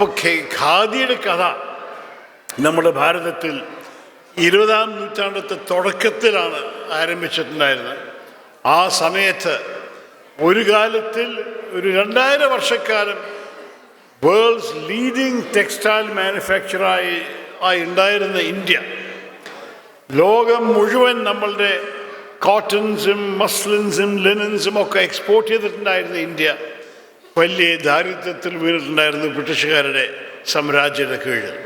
അപ്പോൾ ഖാദിയുടെ കഥ. നമ്മുടെ ഭാരതത്തിൽ ഇരുപതാം നൂറ്റാണ്ടത്തെ തുടക്കത്തിലാണ് ആരംഭിച്ചിട്ടുണ്ടായിരുന്നത്. ആ സമയത്ത് ഒരു കാലത്തിൽ ഒരു രണ്ടായിരം വർഷക്കാലം വേൾഡ്സ് ലീഡിംഗ് ടെക്സ്റ്റൈൽ മാനുഫാക്ചറായി ആയി ഉണ്ടായിരുന്ന ഇന്ത്യ. ലോകം മുഴുവൻ നമ്മളുടെ കോട്ടൺസും മസ്ലിൻസും ലിനൻസും ഒക്കെ എക്സ്പോർട്ട് ചെയ്തിട്ടുണ്ടായിരുന്ന ഇന്ത്യ. വലിയ ദാരിദ്ര്യത്തിൽ വീണിട്ടുണ്ടായിരുന്നു ബ്രിട്ടീഷുകാരുടെ സാമ്രാജ്യയുടെ കീഴിൽ.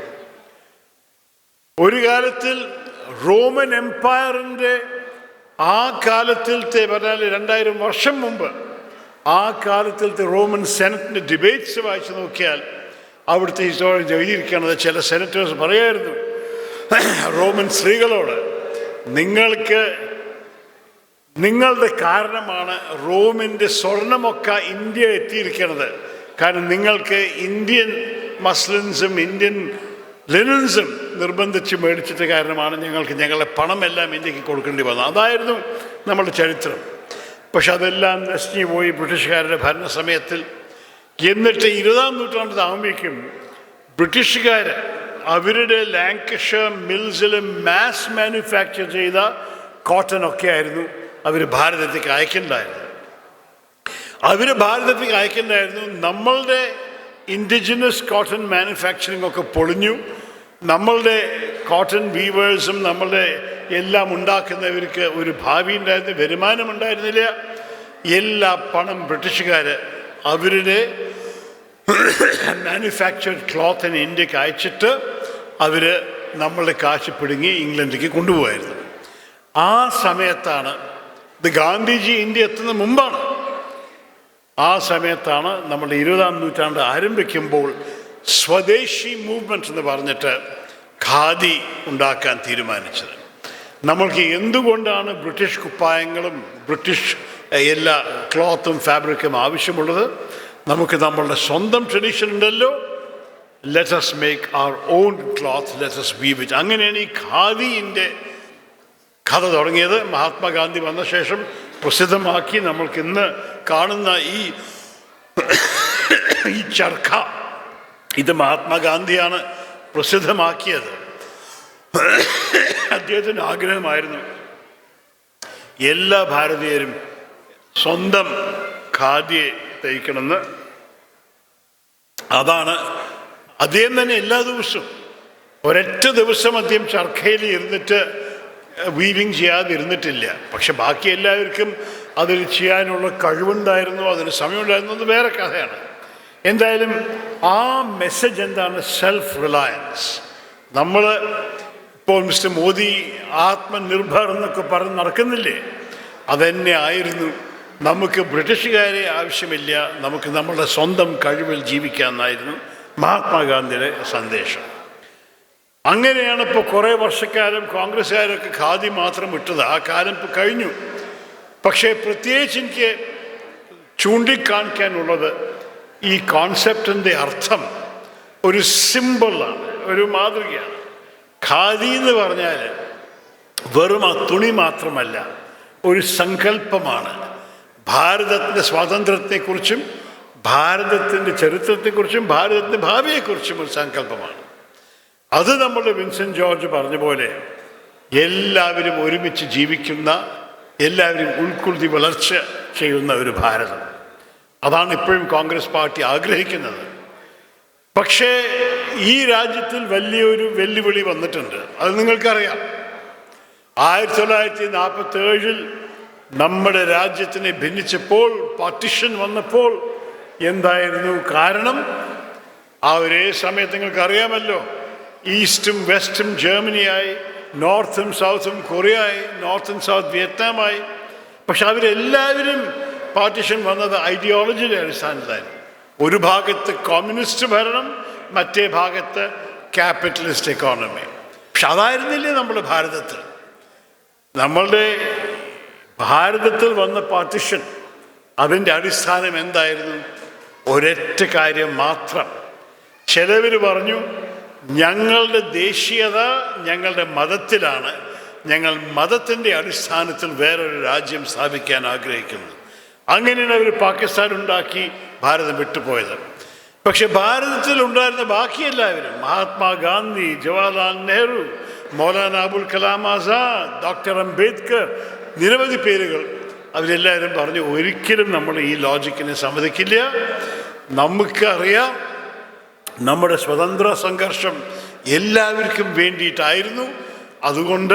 ഒരു കാലത്തിൽ റോമൻ എംപയറിന്റെ ആ കാലത്തിലത്തെ പറഞ്ഞാൽ രണ്ടായിരം വർഷം മുമ്പ് ആ കാലത്തിലത്തെ റോമൻ സെനറ്റിന്റെ ഡിബേറ്റ്സ് വായിച്ചു നോക്കിയാൽ അവിടുത്തെ ഹിസ്റ്റോറിയൻ എഴുതിയിരിക്കുന്നത് ചില സെനറ്റേഴ്സ് പറയായിരുന്നു റോമൻ സ്ത്രീകളോട് നിങ്ങൾക്ക് നിങ്ങളുടെ കാരണമാണ് റോമിന്റെ സ്വർണമൊക്കെ ഇന്ത്യ എത്തിയിരിക്കുന്നത്. കാരണം നിങ്ങൾക്ക് ഇന്ത്യൻ മസ്ലിൻസും ഇന്ത്യൻ ലെനൻസും നിർബന്ധിച്ച് മേടിച്ചിട്ട് കാരണമാണ് ഞങ്ങൾക്ക് ഞങ്ങളുടെ പണമെല്ലാം ഇന്ത്യയ്ക്ക് കൊടുക്കേണ്ടി വന്നത്. അതായിരുന്നു നമ്മുടെ ചരിത്രം. പക്ഷെ അതെല്ലാം നശിഞ്ഞു പോയി ബ്രിട്ടീഷുകാരുടെ ഭരണ സമയത്തിൽ എന്നിട്ട് ഇരുപതാം നൂറ്റാണ്ടിലാകുമ്പോഴേക്കും ബ്രിട്ടീഷുകാർ അവരുടെ ലാങ്കഷ മിൽസിൽ മാസ് മാനുഫാക്ചർ ചെയ്ത കോട്ടൺ ഒക്കെ ആയിരുന്നു. അവർ ഭാരതത്തേക്ക് അയക്കണ്ടായിരുന്നു. അവർ ഭാരതത്തേക്ക് അയക്കണ്ടായിരുന്നു. നമ്മളുടെ ഇൻഡിജിനസ് കോട്ടൺ മാനുഫാക്ചറിംഗ് ഒക്കെ പൊളിഞ്ഞു. നമ്മളുടെ കോട്ടൺ വീവേഴ്സും നമ്മളുടെ എല്ലാം ഉണ്ടാക്കുന്നവർക്ക് ഒരു ഭാവി ഉണ്ടായിരുന്നു വരുമാനം ഉണ്ടായിരുന്നില്ല. എല്ലാ പണം ബ്രിട്ടീഷുകാർ അവരുടെ മാനുഫാക്ചർഡ് ക്ലോത്തിന് ഇന്ത്യയ്ക്ക് അയച്ചിട്ട് അവർ നമ്മളുടെ കാശ് പിടുങ്ങി ഇംഗ്ലണ്ടിലേക്ക് കൊണ്ടുപോകായിരുന്നു ആ സമയത്താണ് ഇത് ഗാന്ധിജി ഇന്ത്യ എത്തുന്ന മുമ്പാണ്. ആ സമയത്താണ് നമ്മൾ ഇരുപതാം നൂറ്റാണ്ട് ആരംഭിക്കുമ്പോൾ സ്വദേശി മൂവ്മെന്റ് എന്ന് പറഞ്ഞിട്ട് ഖാദി ഉണ്ടാക്കാൻ തീരുമാനിച്ചത്. നമ്മൾക്ക് എന്തുകൊണ്ടാണ് ബ്രിട്ടീഷ് കുപ്പായങ്ങളും ബ്രിട്ടീഷ് എല്ലാ ക്ലോത്തും ഫാബ്രിക്കും ആവശ്യമുള്ളത്? നമുക്ക് നമ്മളുടെ സ്വന്തം ട്രഡീഷൻ ഉണ്ടല്ലോ. Let's make our own cloth let's weave it അങ്ങനെയാണ് ഈ ഖാദിന്റെ കഥ തുടങ്ങിയത് മഹാത്മാഗാന്ധി വന്ന ശേഷം പ്രസിദ്ധമാക്കി നമ്മൾക്ക് ഇന്ന് കാണുന്ന ഈ ഈ ചർക്ക. ഇത് മഹാത്മാഗാന്ധിയാണ് പ്രസിദ്ധമാക്കിയത്. അദ്ദേഹത്തിന്റെ ആഗ്രഹമായിരുന്നു എല്ലാ ഭാരതീയരും സ്വന്തം ഖാദിയെ തയ്ക്കണമെന്ന്. അതാണ് അദ്ദേഹം തന്നെ എല്ലാ ദിവസവും ഒരൊറ്റ ദിവസം അദ്ദേഹം ചർക്കയിൽ ഇരുന്നിട്ട് വീവിങ് ചെയ്യാതിരുന്നിട്ടില്ല. പക്ഷെ ബാക്കി എല്ലാവർക്കും അതിൽ ചെയ്യാനുള്ള കഴിവുണ്ടായിരുന്നു അതിന് സമയമുണ്ടായിരുന്നു അത് വേറെ കഥയാണ്. എന്തായാലും ആ മെസ്സേജ് എന്താണ്? സെൽഫ് റിലയൻസ് നമ്മൾ ഇപ്പോൾ മിസ്റ്റർ മോദി ആത്മനിർഭർ എന്നൊക്കെ പറഞ്ഞ് നടക്കുന്നില്ലേ? അതന്നെ ആയിരുന്നു. നമുക്ക് ബ്രിട്ടീഷുകാരെ ആവശ്യമില്ല. നമുക്ക് നമ്മളുടെ സ്വന്തം കഴിവിൽ ജീവിക്കാമെന്നായിരുന്നു മഹാത്മാഗാന്ധിയുടെ സന്ദേശം. അങ്ങനെയാണ് ഇപ്പോൾ കുറേ വർഷക്കാലം കോൺഗ്രസ്സുകാരൊക്കെ ഖാദി മാത്രം ഇട്ടത് ആ കാലം ഇപ്പോൾ കഴിഞ്ഞു. പക്ഷേ പ്രത്യേകിച്ച് എനിക്ക് ചൂണ്ടിക്കാണിക്കാനുള്ളത് ഈ കോൺസെപ്റ്റിന്റെ അർത്ഥം ഒരു സിമ്പിളാണ് ഒരു മാതൃകയാണ്. ഖാദി എന്ന് പറഞ്ഞാൽ വെറും ആ തുണി മാത്രമല്ല ഒരു സങ്കല്പമാണ്. ഭാരതത്തിന്റെ സ്വാതന്ത്ര്യത്തെക്കുറിച്ചും ഭാരതത്തിന്റെ ചരിത്രത്തെക്കുറിച്ചും ഭാരതത്തിന്റെ ഭാവിയെക്കുറിച്ചും ഒരു സങ്കല്പമാണ്. അത് നമ്മൾ വിൻസെന്റ് ജോർജ് പറഞ്ഞ പോലെ എല്ലാവരും ഒരുമിച്ച് ജീവിക്കുന്ന എല്ലാവരും ഉൾക്കൊള്ളി വളർച്ച ചെയ്യുന്ന ഒരു ഭാരതം. അതാണ് ഇപ്പോഴും കോൺഗ്രസ് പാർട്ടി ആഗ്രഹിക്കുന്നത്. പക്ഷേ ഈ രാജ്യത്തിൽ വലിയൊരു വെല്ലുവിളി വന്നിട്ടുണ്ട്. അത് നിങ്ങൾക്കറിയാം. ആയിരത്തി തൊള്ളായിരത്തി നാൽപ്പത്തി ഏഴിൽ നമ്മുടെ രാജ്യത്തിനെ ഭിന്നിച്ചപ്പോൾ പാർട്ടിഷൻ വന്നപ്പോൾ എന്തായിരുന്നു കാരണം? ആ ഒരേ സമയത്ത് നിങ്ങൾക്ക് അറിയാമല്ലോ ഈസ്റ്റും വെസ്റ്റും ജർമ്മനിയായി നോർത്തും സൗത്തും കൊറിയയായി നോർത്തും സൗത്ത് വിയറ്റ്നാമായി. പക്ഷെ അവരെല്ലാവരും പാർട്ടിഷൻ വന്നത് ഐഡിയോളജിയുടെ അടിസ്ഥാനത്തിലായിരുന്നു. ഒരു ഭാഗത്ത് കമ്മ്യൂണിസ്റ്റ് ഭരണം മറ്റേ ഭാഗത്ത് ക്യാപിറ്റലിസ്റ്റ് എക്കോണമി പക്ഷെ അതായിരുന്നില്ലേ നമ്മൾ ഭാരതത്തിൽ? നമ്മളുടെ ഭാരതത്തിൽ വന്ന പാർട്ടിഷൻ അതിന്റെ അടിസ്ഥാനം എന്തായിരുന്നു? ഒരൊറ്റ കാര്യം മാത്രം. ചിലവർ പറഞ്ഞു ഞങ്ങളുടെ ദേശീയത ഞങ്ങളുടെ മതത്തിലാണ്. ഞങ്ങൾ മതത്തിന്റെ അടിസ്ഥാനത്തിൽ വേറൊരു രാജ്യം സ്ഥാപിക്കാൻ ആഗ്രഹിക്കുന്നു. അങ്ങനെയാണ് അവർ പാകിസ്ഥാൻ ഉണ്ടാക്കി ഭാരതം വിട്ടുപോയത്. പക്ഷെ ഭാരതത്തിൽ ഉണ്ടായിരുന്ന ബാക്കി എല്ലാവരും മഹാത്മാഗാന്ധി ജവഹർലാൽ നെഹ്റു മൗലാന അബുൽ കലാം ആസാദ് ഡോക്ടർ അംബേദ്കർ നിരവധി പേരുകൾ അവരെല്ലാവരും പറഞ്ഞു ഒരിക്കലും നമ്മൾ ഈ ലോജിക്കിനെ സമ്മതിക്കില്ല. നമുക്കറിയാം നമ്മുടെ സ്വതന്ത്ര സംഘർഷം എല്ലാവർക്കും വേണ്ടിയിട്ടായിരുന്നു. അതുകൊണ്ട്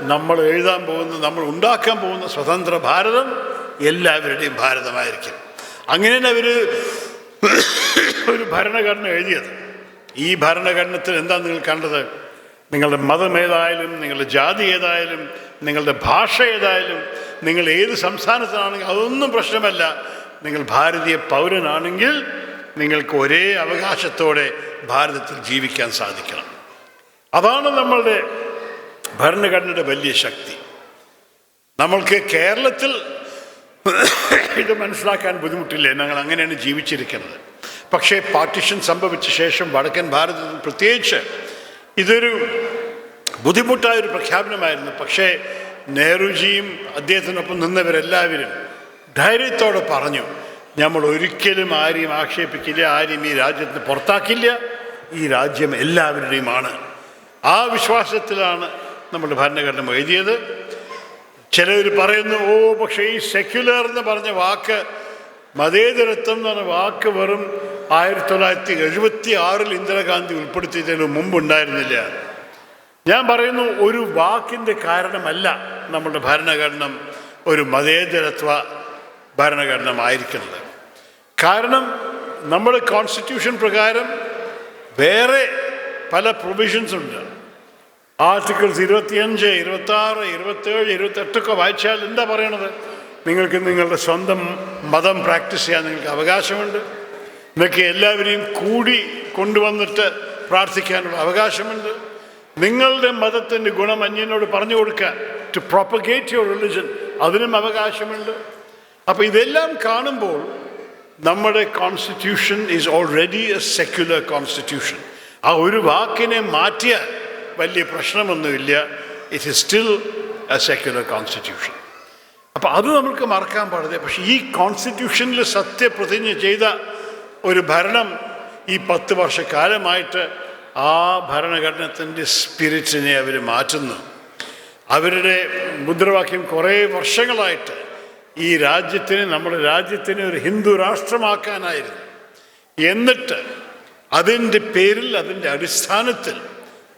നമ്മൾ എഴുതാൻ പോകുന്ന നമ്മൾ ഉണ്ടാക്കാൻ പോകുന്ന സ്വതന്ത്ര ഭാരതം എല്ലാവരുടെയും ഭാരതമായിരിക്കും. അങ്ങനെയാണ് അവർ ഒരു ഭരണഘടന എഴുതിയത്. ഈ ഭരണഘടനത്തിൽ എന്താ നിങ്ങൾ കണ്ടത്? നിങ്ങളുടെ മതം ഏതായാലും നിങ്ങളുടെ ജാതി ഏതായാലും നിങ്ങളുടെ ഭാഷ ഏതായാലും നിങ്ങൾ ഏത് സംസ്ഥാനത്തിനാണെങ്കിൽ അതൊന്നും പ്രശ്നമല്ല. നിങ്ങൾ ഭാരതീയ പൗരനാണെങ്കിൽ നിങ്ങൾക്ക് ഒരേ അവകാശത്തോടെ ഭാരതത്തിൽ ജീവിക്കാൻ സാധിക്കണം. അതാണ് നമ്മളുടെ ഭരണഘടനയുടെ വലിയ ശക്തി. നമ്മൾക്ക് കേരളത്തിൽ ഇത് മനസ്സിലാക്കാൻ ബുദ്ധിമുട്ടില്ല? ഞങ്ങൾ അങ്ങനെയാണ് ജീവിച്ചിരിക്കുന്നത്. പക്ഷേ പാർട്ടിഷൻ സംഭവിച്ച ശേഷം വടക്കൻ ഭാരതത്തിൽ പ്രത്യേകിച്ച് ഇതൊരു ബുദ്ധിമുട്ടായ ഒരു പ്രഖ്യാപനമായിരുന്നു. പക്ഷേ നെഹ്റുജിയും അദ്ദേഹത്തിനൊപ്പം നിന്നവരെല്ലാവരും ധൈര്യത്തോടെ പറഞ്ഞു നമ്മൾ ഒരിക്കലും ആരെയും ആക്ഷേപിക്കില്ല ആരെയും ഈ രാജ്യത്തിന് പുറത്താക്കില്ല. ഈ രാജ്യം എല്ലാവരുടെയുമാണ്. ആ വിശ്വാസത്തിലാണ് നമ്മൾ ഭരണഘടന എഴുതിയത്. ചിലർ പറയുന്നു ഓ പക്ഷേ ഈ സെക്യുലർ എന്ന് പറഞ്ഞ വാക്ക് മതേതരത്വം എന്ന് പറഞ്ഞ വാക്ക് വെറും ആയിരത്തി തൊള്ളായിരത്തി എഴുപത്തി ആറിൽ ഇന്ദിരാഗാന്ധി ഉൾപ്പെടുത്തിയതിന് മുമ്പുണ്ടായിരുന്നില്ല ഞാൻ പറയുന്നു ഒരു വാക്കിന്റെ കാരണമല്ല നമ്മുടെ ഭരണഘടന ഒരു മതേതരത്വ ഭരണഘടനമായിരിക്കുന്നത്. കാരണം നമ്മുടെ കോൺസ്റ്റിറ്റ്യൂഷൻ പ്രകാരം വേറെ പല പ്രൊവിഷൻസ് ഉണ്ട്. ആർട്ടിക്കിൾസ് ഇരുപത്തിയഞ്ച് ഇരുപത്തി ആറ് ഇരുപത്തേഴ് ഇരുപത്തെട്ടൊക്കെ വായിച്ചാൽ എന്താ പറയണത്? നിങ്ങൾക്ക് നിങ്ങളുടെ സ്വന്തം മതം പ്രാക്ടീസ് ചെയ്യാൻ നിങ്ങൾക്ക് അവകാശമുണ്ട്. നിങ്ങൾക്ക് എല്ലാവരെയും കൂടി കൊണ്ടുവന്നിട്ട് പ്രാർത്ഥിക്കാനുള്ള അവകാശമുണ്ട്. നിങ്ങളുടെ മതത്തിന്റെ ഗുണം അന്യനോട് പറഞ്ഞു കൊടുക്കാൻ ടു പ്രോപ്പഗേറ്റ് യുവർ റിലിജൻ അതിനും അവകാശമുണ്ട്. അപ്പോൾ ഇതെല്ലാം കാണുമ്പോൾ നമ്മുടെ constitution is already a secular constitution ആ ഒരു വാക്കിനെ മാറ്റിയാൽ വലിയ പ്രശ്നമൊന്നുമില്ല. It is still a secular constitution അപ്പോൾ അത് നമുക്ക് മറക്കാൻ പാടില്ല. പക്ഷേ ഈ കോൺസ്റ്റിറ്റ്യൂഷനിൽ സത്യപ്രതിജ്ഞ ചെയ്ത ഒരു ഭരണം ഈ പത്ത് വർഷക്കാലമായിട്ട് ആ ഭരണഘടനത്തിന്റെ സ്പിരിറ്റിനെ അവർ മാറ്റുന്നു. അവരുടെ മുദ്രാവാക്യം കുറേ വർഷങ്ങളായിട്ട് ഈ രാജ്യത്തിന് നമ്മുടെ രാജ്യത്തിനെ ഒരു ഹിന്ദു രാഷ്ട്രമാക്കാനായിരുന്നു. എന്നിട്ട് അതിന്റെ പേരിൽ അതിന്റെ അടിസ്ഥാനത്തിൽ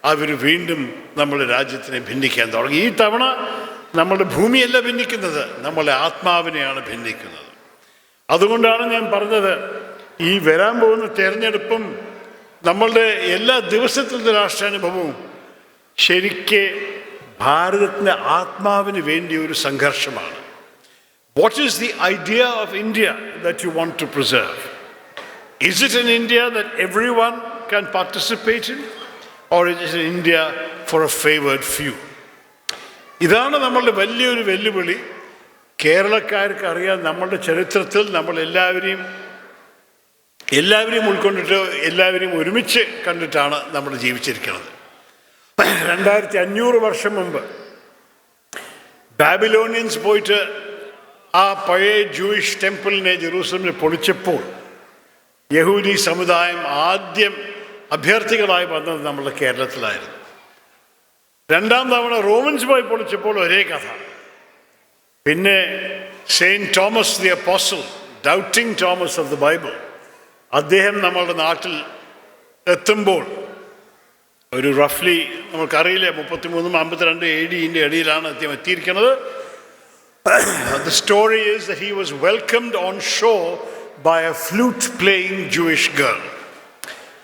അവർ വീണ്ടും നമ്മുടെ രാജ്യത്തിനെ ഭിന്നിക്കാൻ തുടങ്ങി. ഈ തവണ നമ്മുടെ ഭൂമിയല്ല ഭിന്നിക്കുന്നത് നമ്മളെ ആത്മാവിനെയാണ് ഭിന്നിക്കുന്നത്. അതുകൊണ്ടാണ് ഞാൻ പറഞ്ഞത് ഈ വരാൻ പോകുന്ന തെരഞ്ഞെടുപ്പും നമ്മളുടെ എല്ലാ ദിവസത്തിലത്തെ രാഷ്ട്രാനുഭവവും ശരിക്ക് ഭാരതത്തിന്റെ ആത്മാവിന് വേണ്ടിയ ഒരു സംഘർഷമാണ്. What is the idea of India that you want to preserve Is it an India that everyone can participate in? Or is it India for a favored few? ഇതാണ് നമ്മളുടെ വലിയൊരു വെല്ലുവിളി കേരളക്കാർക്ക് അറിയാം നമ്മളുടെ ചരിത്രത്തിൽ നമ്മൾ എല്ലാവരെയും എല്ലാവരെയും ഉൾക്കൊണ്ടിട്ട് എല്ലാവരെയും ഒരുമിച്ച് കണ്ടിട്ടാണ് നമ്മൾ ജീവിച്ചിരിക്കുന്നത് രണ്ടായിരത്തി അഞ്ഞൂറ് വർഷം മുമ്പ് ബാബിലോണിയൻസ് പോയിട്ട് ആ പഴയ ജൂയിഷ് ടെമ്പിളിനെ ജെറൂസലമിൽ പൊളിച്ചപ്പോൾ യഹൂദി സമുദായം ആദ്യം അഭ്യർത്ഥികളായി വന്നത് നമ്മുടെ കേരളത്തിലായിരുന്നു. രണ്ടാം തവണ റോമൻസ് പോയി പൊളിച്ചപ്പോൾ ഒരേ കഥ. പിന്നെ saint Thomas the apostle doubting Thomas of the Bible അദ്ദേഹം നമ്മളുടെ നാട്ടിൽ എത്തുമ്പോൾ ഒരു റഫ്ലി നമുക്കറിയില്ല മുപ്പത്തിമൂന്നും അമ്പത്തിരണ്ട് എ ഡിന്റെ ഇടയിലാണ് അദ്ദേഹം എത്തിയിരിക്കുന്നത്. The story is that he was welcomed on shore by a flute playing Jewish girl.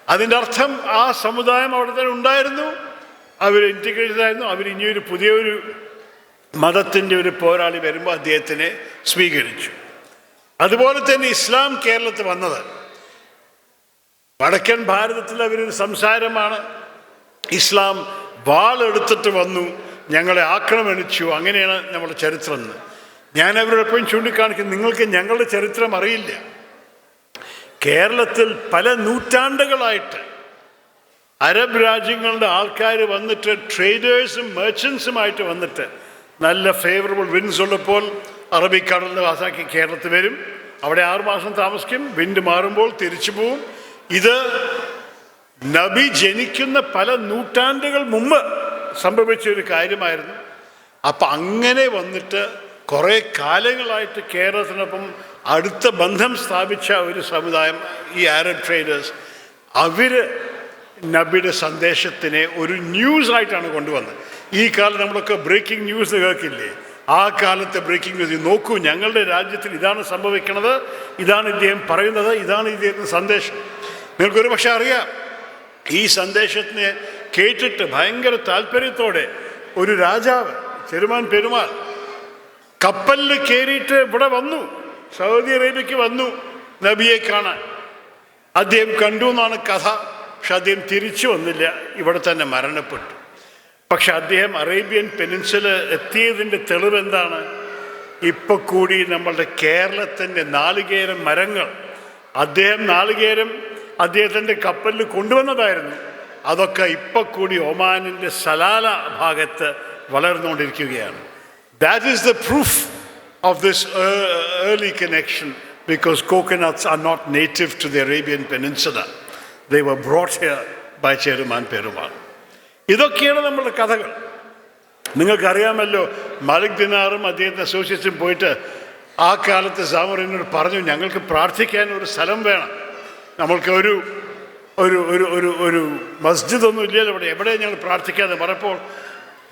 അതിന്റെ അർത്ഥം ആ സമുദായം അവിടെ തന്നെ ഉണ്ടായിരുന്നു. അവർ ഇന്റിഗ്രേറ്റഡ് ആയിരുന്നു അവർ ഇനിയൊരു പുതിയൊരു മതത്തിന്റെ ഒരു പോരാളി വരുമ്പോൾ അദ്ദേഹത്തിനെ സ്വീകരിച്ചു. അതുപോലെ തന്നെ ഇസ്ലാം കേരളത്തിൽ വന്നത്. വടക്കൻ ഭാരതത്തിൽ അവരൊരു സംസാരമാണ്. ഇസ്ലാം വാളെടുത്തിട്ട് വന്നു. ഞങ്ങളെ ആക്രമണിച്ചു. അങ്ങനെയാണ് നമ്മുടെ ചരിത്രം ഞാൻ അവരോട് എപ്പോഴും ചൂണ്ടിക്കാണിക്കും നിങ്ങൾക്ക് ഞങ്ങളുടെ ചരിത്രം അറിയില്ല. കേരളത്തിൽ പല നൂറ്റാണ്ടുകളായിട്ട് അറബ് രാജ്യങ്ങളുടെ ആൾക്കാർ വന്നിട്ട് ട്രേഡേഴ്സും മെർച്ചൻസുമായിട്ട് വന്നിട്ട് നല്ല ഫേവറബിൾ വിൻസ് ഉള്ളപ്പോൾ അറബിക്കടലിൽ വാസാക്കി കേരളത്തിൽ വരും. അവിടെ ആറുമാസം താമസിക്കും. വിൻഡ് മാറുമ്പോൾ തിരിച്ചു പോവും. ഇത് നബി ജനിക്കുന്ന പല നൂറ്റാണ്ടുകൾ മുമ്പ് സംഭവിച്ച ഒരു കാര്യമായിരുന്നു. അപ്പം അങ്ങനെ വന്നിട്ട് കുറേ കാലങ്ങളായിട്ട് കേരളത്തിനൊപ്പം അടുത്ത ബന്ധം സ്ഥാപിച്ച ഒരു സമുദായം ഈ ആരബ് ട്രേഡേഴ്സ് അവർ നബിയുടെ സന്ദേശത്തിനെ ഒരു ന്യൂസായിട്ടാണ് കൊണ്ടുവന്നത്. ഈ കാലം നമ്മളൊക്കെ ബ്രേക്കിംഗ് ന്യൂസ് കേൾക്കില്ലേ? ആ കാലത്തെ ബ്രേക്കിംഗ് ന്യൂസ് നോക്കൂ ഞങ്ങളുടെ രാജ്യത്തിൽ ഇതാണ് സംഭവിക്കുന്നത് ഇതാണ് ഇദ്ദേഹം പറയുന്നത് ഇതാണ് ഇദ്ദേഹത്തിന്റെ സന്ദേശം. നിങ്ങൾക്കൊരു പക്ഷേ അറിയാം ഈ സന്ദേശത്തിനെ കേട്ടിട്ട് ഭയങ്കര താല്പര്യത്തോടെ ഒരു രാജാവ് ചെറുമാൻ പെരുമാൾ കപ്പലിൽ കയറിയിട്ട് ഇവിടെ വന്നു. സൗദി അറേബ്യക്ക് വന്നു നബിയെ കാണാൻ. അദ്ദേഹം കണ്ടു എന്നാണ് കഥ. പക്ഷെ അദ്ദേഹം തിരിച്ചു വന്നില്ല. ഇവിടെ തന്നെ മരണപ്പെട്ടു. പക്ഷെ അദ്ദേഹം അറേബ്യൻ പെനിൻസുല എത്തിയതിന്റെ തെളിവ് എന്താണ്? ഇപ്പൊ കൂടി നമ്മളുടെ കേരളത്തിന്റെ നാളികേരം മരങ്ങൾ. അദ്ദേഹം നാളികേരം അദ്ദേഹത്തിന്റെ കപ്പലിൽ കൊണ്ടുവന്നതായിരുന്നു. അതൊക്കെ ഇപ്പൊ കൂടി ഒമാനിന്റെ സലാല ഭാഗത്ത് വളർന്നുകൊണ്ടിരിക്കുകയാണ്. That is the proof of this uh, early connection because coconuts are not native to the Arabian Peninsula. They were brought here by Cheruman Perumal. ഇതൊക്കെയാണ് നമ്മുടെ കഥകൾ. നിങ്ങൾക്കറിയാമല്ലോ മലിക് ദിനാറും അദ്ദേഹത്തെ അസോസിയേറ്റ്സും പോയിട്ട് ആ കാലത്ത് സാമറിനോട് പറഞ്ഞു ഞങ്ങൾക്ക് പ്രാർത്ഥിക്കാൻ ഒരു സ്ഥലം വേണം. നമ്മൾക്ക് ഒരു ഒരു ഒരു ഒരു ഒരു മസ്ജിദ് ഒന്നും ഇല്ലല്ലോ ഇവിടെ. എവിടെ ഞങ്ങൾ പ്രാർത്ഥിക്കാതെ പറഞ്ഞപ്പോൾ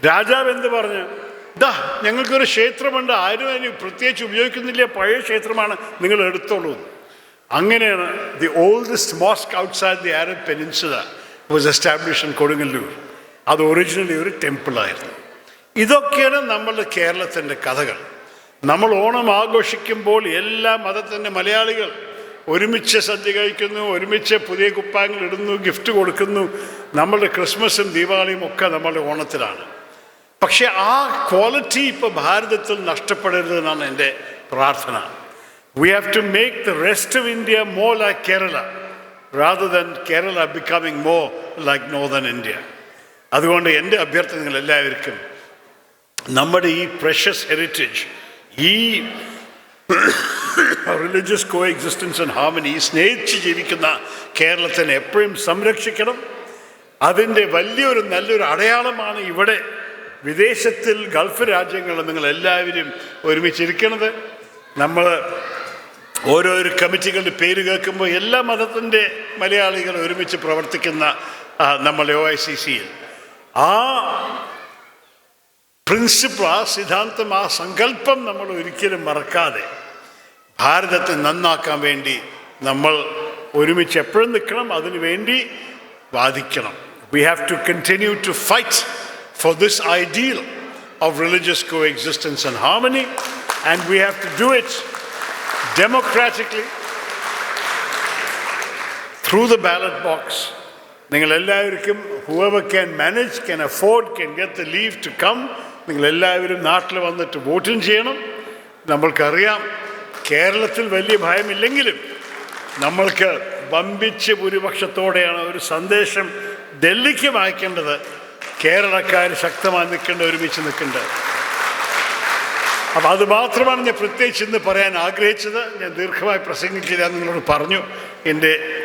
രാജാവ് എന്ത് പറഞ്ഞു? ദാ ഞങ്ങൾക്കൊരു ക്ഷേത്രമുണ്ട്. ആരും അതിന് പ്രത്യേകിച്ച് ഉപയോഗിക്കുന്നില്ല. പഴയ ക്ഷേത്രമാണ്. നിങ്ങൾ എടുത്തോളൂ. അങ്ങനെയാണ് the oldest mosque outside the Arab peninsula was establish in Kodungallur. അത് ഒറിജിനലി ഒരു ടെമ്പിളായിരുന്നു ഇതൊക്കെയാണ് നമ്മളുടെ കേരളത്തിന്റെ കഥകൾ. നമ്മൾ ഓണം ആഘോഷിക്കുമ്പോൾ എല്ലാ മതത്തിന്റെ മലയാളികൾ ഒരുമിച്ച് സദ്യ കഴിക്കുന്നു ഒരുമിച്ച് പുതിയ കുപ്പായങ്ങൾ ഇടുന്നു ഗിഫ്റ്റ് കൊടുക്കുന്നു. നമ്മളുടെ ക്രിസ്മസും ദീപാവലിയും ഒക്കെ നമ്മളുടെ ഓണത്തിലാണ്. പക്ഷെ ആ ക്വാളിറ്റി ഇപ്പോൾ ഭാരതത്തിൽ നഷ്ടപ്പെടരുത് എന്നാണ് എന്റെ പ്രാർത്ഥന. We have to make the rest of India more like Kerala rather than Kerala becoming more like northern India അതുകൊണ്ട് എന്റെ അഭ്യർത്ഥന എല്ലാവർക്കും നമ്മുടെ ഈ പ്രഷ്യസ് ഹെറിറ്റേജ് ഈ religious coexistence and harmony സ്നേഹിച്ച് ജീവിക്കുന്ന കേരളത്തിനെ എപ്പോഴും സംരക്ഷിക്കണം. അതിന്റെ വലിയൊരു നല്ലൊരു അടയാളമാണ് ഇവിടെ വിദേശത്തിൽ ഗൾഫ് രാജ്യങ്ങളിൽ നിങ്ങൾ എല്ലാവരും ഒരുമിച്ചിരിക്കണത്. നമ്മൾ ഓരോരോ കമ്മിറ്റികളുടെ പേര് കേൾക്കുമ്പോൾ എല്ലാ മതത്തിന്റെ മലയാളികൾ ഒരുമിച്ച് പ്രവർത്തിക്കുന്ന നമ്മളെ ഒ ഐ സി സിയിൽ ആ പ്രിൻസിപ്പിൾ ആ സിദ്ധാന്തം ആ സങ്കല്പം നമ്മൾ ഒരിക്കലും മറക്കാതെ ഭാരതത്തെ നന്നാക്കാൻ വേണ്ടി നമ്മൾ ഒരുമിച്ച് എപ്പോഴും നിൽക്കണം. അതിനു വേണ്ടി വാദിക്കണം. We have to continue to fight for this ideal of religious coexistence and harmony, and we have to do it democratically through the ballot box. നിങ്ങൾ എല്ലാവർക്കും can can manage can afford can get the leave to come നിങ്ങൾ എല്ലാവരും നാട്ടിൽ വന്നിട്ട് വോട്ടും ചെയ്യണം നമ്മൾക്കറിയാം കേരളത്തിൽ വലിയ ഭയമില്ലെങ്കിലും നമ്മൾക്ക് വമ്പിച്ച് ഭൂരിപക്ഷത്തോടെയാണ് ഒരു സന്ദേശം ഡൽഹിക്ക് വായിക്കേണ്ടത് കേരളക്കാർ ശക്തമായി നിൽക്കേണ്ട ഒരുമിച്ച് നിൽക്കേണ്ടത് അപ്പം അത് മാത്രമാണ് ഞാൻ പ്രത്യേകിച്ച് ഇന്ന് പറയാൻ ആഗ്രഹിച്ചത്. ഞാൻ ദീർഘമായി പ്രസംഗിക്കില്ല എന്ന് നിങ്ങളോട് പറഞ്ഞു. എന്റെ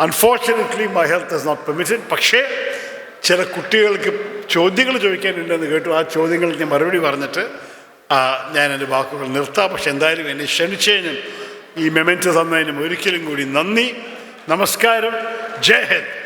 unfortunately my health is not permitted പക്ഷേ ചില കുട്ടികൾക്ക് ചോദ്യങ്ങൾ ചോദിക്കാനുണ്ടെന്ന് കേട്ടു. ആ ചോദ്യങ്ങൾക്ക് ഞാൻ മറുപടി പറഞ്ഞിട്ട് ഞാൻ എന്റെ വാക്കുകൾ നിർത്താം. പക്ഷെ എന്തായാലും എന്നെ ക്ഷണിച്ചതിനും ഈ മെമെന്റ് തന്നതിനും ഒരിക്കലും കൂടി നന്ദി. നമസ്കാരം. ജയ് ഹിന്ദ്.